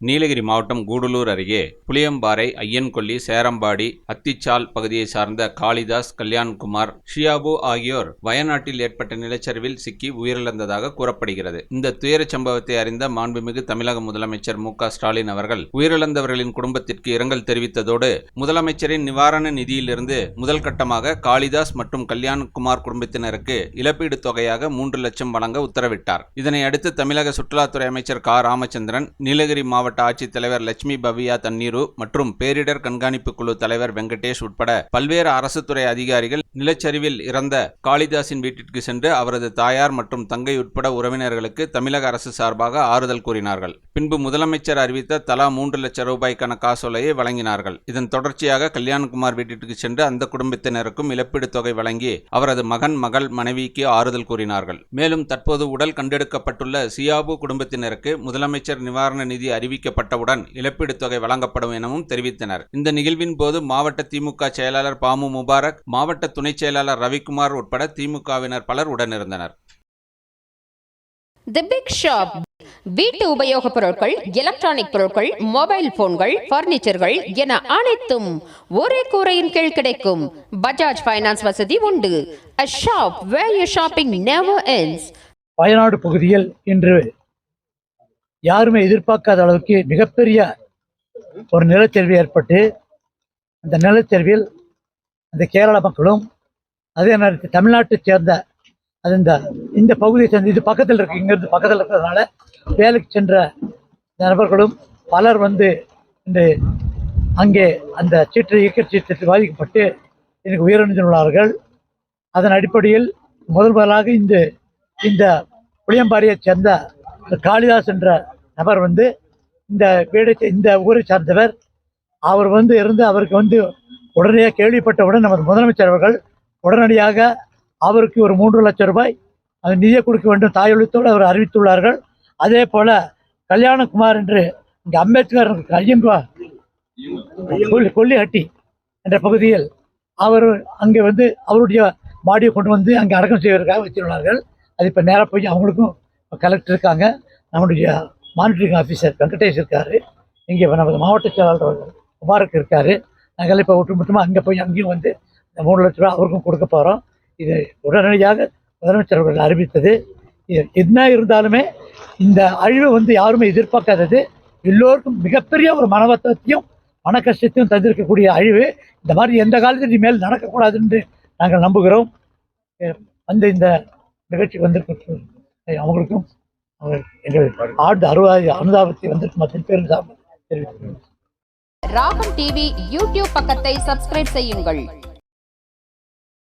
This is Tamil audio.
நீலகிரி மாவட்டம் கூடலூர் அருகே புளியம்பாறை ஐயன்கொல்லி சேரம்பாடி அத்திச்சால் பகுதியை சார்ந்த காளிதாஸ் கல்யாண்குமார் ஷியாபு ஆகியோர் வயநாட்டில் ஏற்பட்ட நிலச்சரிவில் சிக்கி உயிரிழந்ததாக கூறப்படுகிறது. இந்த துயரச் சம்பவத்தை அறிந்த மாண்புமிகு தமிழக முதலமைச்சர் மு க ஸ்டாலின் அவர்கள் உயிரிழந்தவர்களின் குடும்பத்திற்கு இரங்கல் தெரிவித்ததோடு முதலமைச்சரின் நிவாரண நிதியிலிருந்து முதல் கட்டமாக காளிதாஸ் மற்றும் கல்யாண்குமார் குடும்பத்தினருக்கு இழப்பீடு தொகையாக மூன்று லட்சம் வழங்க உத்தரவிட்டார். இதனை அடுத்து தமிழக சுற்றுலாத்துறை அமைச்சர் கா. ராமச்சந்திரன் நீலகிரி மாவட்ட ஆட்சித்தலைவர் லட்சுமி பவியா தண்ணீரு மற்றும் பேரிடர் கண்காணிப்பு குழு தலைவர் வெங்கடேஷ் உட்பட பல்வேறு அரசு துறை அதிகாரிகள் நிலச்சரிவில் இறந்த காளிதாசின் வீட்டிற்கு சென்று அவரது தாயார் மற்றும் தங்கை உட்பட உறவினர்களுக்கு தமிழக அரசு சார்பாக ஆறுதல் கூறினார்கள். பின்பு முதலமைச்சர் அறிவித்த தலா மூன்று லட்சம் ரூபாய்க்கான காசோலையை வழங்கினார்கள். இதன் தொடர்ச்சியாக கல்யாண்குமார் வீட்டிற்கு சென்று அந்த குடும்பத்தினருக்கும் இழப்பீடு தொகை வழங்கி அவரது மகன் மகள் மனைவிக்கு ஆறுதல் கூறினார்கள். மேலும் தற்போது உடல் கண்டெடுக்கப்பட்டுள்ள சியாபு குடும்பத்தினருக்கு முதலமைச்சர் நிவாரண நிதி அறிவிக்கப்பட்டவுடன் இழப்பீடு தொகை வழங்கப்படும் எனவும் தெரிவித்தனர். இந்த நிகழ்வின் போது மாவட்ட திமுக செயலாளர் பாமு முபாரக் மாவட்ட துணைச் செயலாளர் ரவிக்குமார் உட்பட திமுகவினர் பலர் உடனிருந்தனர். The Big Shop. வீட்டு உபயோகப் பொருட்கள் எலக்ட்ரானிக் பொருட்கள் மொபைல் போன்கள் பர்னிச்சர்கள் என அனைத்தும் ஒரே கூரையின் கீழ் கிடைக்கும். பஜாஜ் ஃபைனான்ஸ் வசதி உண்டு. A shop where you shopping never ends. Wayanad பகுதியில் இன்று யாருமே எதிர்பார்க்காத அளவுக்கு மிகப்பெரிய ஒரு நிலச்சரிவு ஏற்பட்டு அந்த நிலச்சரிவில் அந்த கேரள மக்களும் அதே நேரத்தில் தமிழ்நாட்டை சேர்ந்த அது இந்த இந்த பகுதியை சேர்ந்து இது பக்கத்தில் இருக்கு. இங்கிருந்து பக்கத்தில் இருக்கிறதுனால வேலைக்கு சென்ற நபர்களும் பலர் வந்து இந்த அங்கே அந்த சீற்று இயக்க சீற்றத்தில் பாதிக்கப்பட்டு எனக்கு உயிரிழந்துள்ளார்கள் அதன் அடிப்படையில் முதல் முதலாக இந்த இந்த புளியம்பாடியைச் சேர்ந்த காளிதாஸ் என்ற நபர் வந்து இந்த வீடை சே- இந்த ஊரை சார்ந்தவர். அவர் வந்து இருந்து அவருக்கு வந்து உடனடியாக கேள்விப்பட்டவுடன் நமது முதலமைச்சர் அவர்கள் உடனடியாக அவருக்கு ஒரு மூன்று லட்சம் ரூபாய் அது நிதியை கொடுக்க வேண்டும். தாயொழித்தோடு அவர் அறிவித்துள்ளார்கள். அதே போல கல்யாணகுமார் என்று இங்கே அம்பேத்கர் ஐயன்குமார் கொல்லி கொல்லிஹட்டி என்ற பகுதியில் அவர் அங்கே வந்து அவருடைய பாடியை கொண்டு வந்து அங்கே அடக்கம் செய்வதற்காக வச்சுள்ளார்கள் அது இப்போ நேராக போய் அவங்களுக்கும் கலெக்டர் இருக்காங்க. நம்முடைய மானிட்டரிங் ஆஃபீஸர் வெங்கடேஷ் இருக்கார். இங்கே நமது மாவட்ட செயலாளர் முபாரக் இருக்கார். நாங்கள் இப்போ ஒட்டுமொத்தமாக அங்கே போய் அங்கேயும் வந்து மூணு லட்ச ரூபா அவருக்கும் கொடுக்க போகிறோம் இது உடனடியாக முதலமைச்சர் அவர்கள் அறிவித்தது. என்ன இருந்தாலுமே இந்த அழிவை வந்து யாருமே எதிர்பார்க்காதது. எல்லோருக்கும் மிகப்பெரிய ஒரு மனவத்தத்தையும் மன கஷ்டத்தையும் தந்திருக்கக்கூடிய அழிவு. இந்த மாதிரி எந்த காலத்தில் இனிமேல் நடக்கக்கூடாது என்று நாங்கள் நம்புகிறோம். வந்து இந்த நிகழ்ச்சிக்கு வந்திருக்க அவங்களுக்கும் எங்கள் ஆழ்ந்த அருவாதி அனுதாபத்தை வந்திருக்கும் அத்தனை பேரும் தெரிவித்துக்கிறோம் ராகம் டிவி யூடியூப் பக்கத்தை சப்ஸ்கிரைப் செய்யுங்கள்.